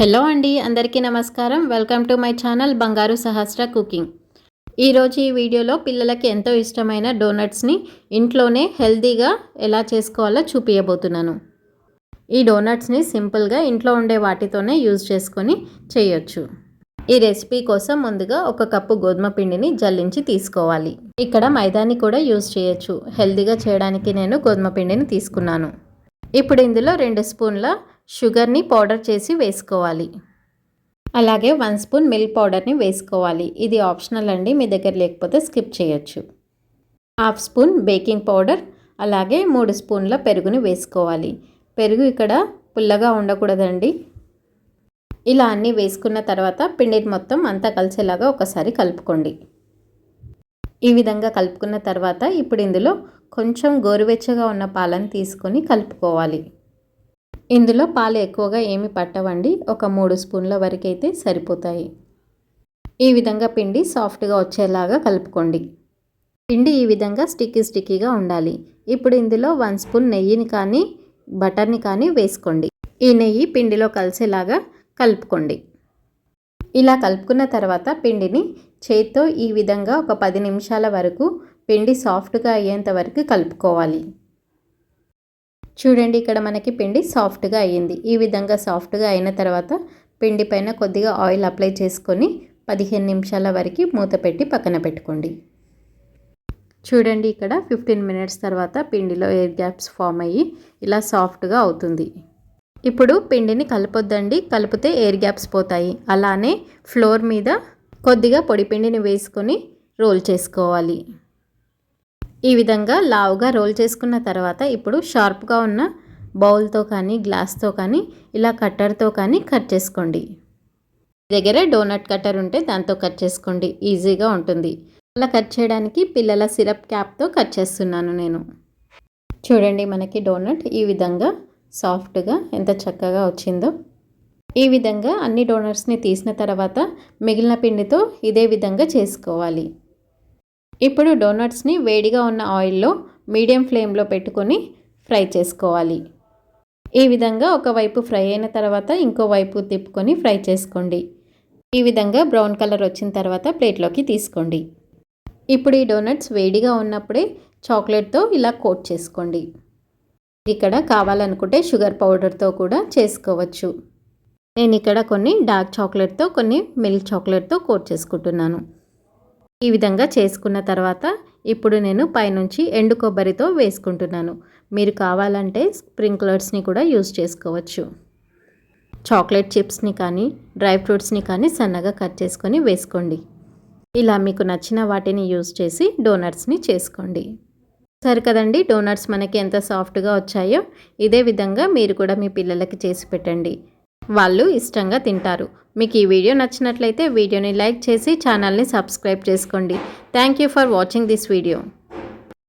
Hello అండి అందరికీ నమస్కారం. వెల్కమ్ టు మై ఛానల్ బంగారు సహస్ర కుకింగ్. ఈరోజు ఈ వీడియోలో పిల్లలకి ఎంతో ఇష్టమైన డోనట్స్ని ఇంట్లోనే హెల్తీగా ఎలా చేసుకోవాలో చూపించబోతున్నాను ఈ డోనట్స్ని సింపుల్గా ఇంట్లో ఉండే వాటితోనే యూజ్ చేసుకొని చేయొచ్చు. ఈ రెసిపీ కోసం ముందుగా ఒక కప్పు గోధుమ పిండిని జల్లించి తీసుకోవాలి. ఇక్కడ మైదాని కూడా యూజ్ చేయొచ్చు. హెల్తీగా చేయడానికి నేను గోధుమ పిండిని తీసుకున్నాను. ఇప్పుడు ఇందులో రెండు స్పూన్ల షుగర్ని పౌడర్ చేసి వేసుకోవాలి. అలాగే వన్ స్పూన్ మిల్క్ పౌడర్ని వేసుకోవాలి. ఇది ఆప్షనల్ అండి మీ దగ్గర లేకపోతే స్కిప్ చేయొచ్చు. హాఫ్ స్పూన్ బేకింగ్ పౌడర్ అలాగే మూడు స్పూన్ల పెరుగుని వేసుకోవాలి. పెరుగు ఇక్కడ పుల్లగా ఉండకూడదండి. ఇలా అన్నీ వేసుకున్న తర్వాత పిండిని మొత్తం అంతా కలిసేలాగా ఒకసారి కలుపుకోండి. ఈ విధంగా కలుపుకున్న తర్వాత ఇప్పుడు ఇందులో కొంచెం గోరువెచ్చగా ఉన్న పాలను తీసుకొని కలుపుకోవాలి. ఇందులో పాలు ఎక్కువగా ఏమి పట్టవండి. ఒక మూడు స్పూన్ల వరకు అయితే సరిపోతాయి. ఈ విధంగా పిండి సాఫ్ట్గా వచ్చేలాగా కలుపుకోండి. పిండి ఈ విధంగా స్టిక్కీ స్టిక్కీగా ఉండాలి. ఇప్పుడు ఇందులో వన్ స్పూన్ నెయ్యిని కానీ బటర్ని కానీ వేసుకోండి. ఈ నెయ్యి పిండిలో కలిసేలాగా కలుపుకోండి. ఇలా కలుపుకున్న తర్వాత పిండిని చేత్తో ఈ విధంగా ఒక పది నిమిషాల వరకు పిండి సాఫ్ట్గా అయ్యేంత వరకు కలుపుకోవాలి. చూడండి ఇక్కడ మనకి పిండి సాఫ్ట్గా అయ్యింది. ఈ విధంగా సాఫ్ట్గా అయిన తర్వాత పిండి పైన కొద్దిగా ఆయిల్ అప్లై చేసుకొని పదిహేను నిమిషాల వరకు మూత పెట్టి పక్కన పెట్టుకోండి. చూడండి ఇక్కడ ఫిఫ్టీన్ మినిట్స్ తర్వాత పిండిలో ఎయిర్ గ్యాప్స్ ఫామ్ అయ్యి ఇలా సాఫ్ట్గా అవుతుంది. ఇప్పుడు పిండిని కలపొద్దండి. కలిపితే ఎయిర్ గ్యాప్స్ పోతాయి. అలానే ఫ్లోర్ మీద కొద్దిగా పొడి పిండిని వేసుకొని రోల్ చేసుకోవాలి. ఈ విధంగా లావుగా రోల్ చేసుకున్న తర్వాత ఇప్పుడు షార్ప్గా ఉన్న బౌల్తో కానీ గ్లాస్తో కానీ ఇలా కట్టర్తో కానీ కట్ చేసుకోండి. దగ్గర డోనట్ కట్టర్ ఉంటే దాంతో కట్ చేసుకోండి. ఈజీగా ఉంటుంది. అలా కట్ చేయడానికి పిల్లల సిరప్ క్యాప్తో కట్ చేస్తున్నాను నేను. చూడండి మనకి డోనట్ ఈ విధంగా సాఫ్ట్గా ఎంత చక్కగా వచ్చిందో. ఈ విధంగా అన్ని డోనట్స్ని తీసిన తర్వాత మిగిలిన పిండితో ఇదే విధంగా చేసుకోవాలి. ఇప్పుడు డోనట్స్ని వేడిగా ఉన్న ఆయిల్లో మీడియం ఫ్లేమ్లో పెట్టుకొని ఫ్రై చేసుకోవాలి. ఈ విధంగా ఒకవైపు ఫ్రై అయిన తర్వాత ఇంకో వైపు తిప్పుకొని ఫ్రై చేసుకోండి. ఈ విధంగా బ్రౌన్ కలర్ వచ్చిన తర్వాత ప్లేట్లోకి తీసుకోండి. ఇప్పుడు ఈ డోనట్స్ వేడిగా ఉన్నప్పుడే చాక్లెట్తో ఇలా కోట్ చేసుకోండి. ఇక్కడ కావాలనుకుంటే షుగర్ పౌడర్తో కూడా చేసుకోవచ్చు. నేను ఇక్కడ కొన్ని డార్క్ చాక్లెట్తో కొన్ని మిల్క్ చాక్లెట్తో కోట్ చేసుకుంటున్నాను. ఈ విధంగా చేసుకున్న తర్వాత ఇప్పుడు నేను పైనుంచి ఎండు కొబ్బరితో వేసుకుంటున్నాను. మీరు కావాలంటే స్ప్రింక్లర్స్ని కూడా యూజ్ చేసుకోవచ్చు. చాక్లెట్ చిప్స్ని కానీ డ్రై ఫ్రూట్స్ని కానీ సన్నగా కట్ చేసుకొని వేసుకోండి. ఇలా మీకు నచ్చిన వాటిని యూజ్ చేసి డోనట్స్ని చేసుకోండి. సరే కదండి డోనట్స్ మనకి ఎంత సాఫ్ట్గా వచ్చాయో ఇదే విధంగా మీరు కూడా మీ పిల్లలకి చేసి పెట్టండి. వాళ్ళు ఇష్టంగా తింటారు. మీకు ఈ వీడియో నచ్చినట్లయితే వీడియోని లైక్ చేసి ఛానల్ని సబ్స్క్రైబ్ చేసుకోండి. Thank you for watching this video.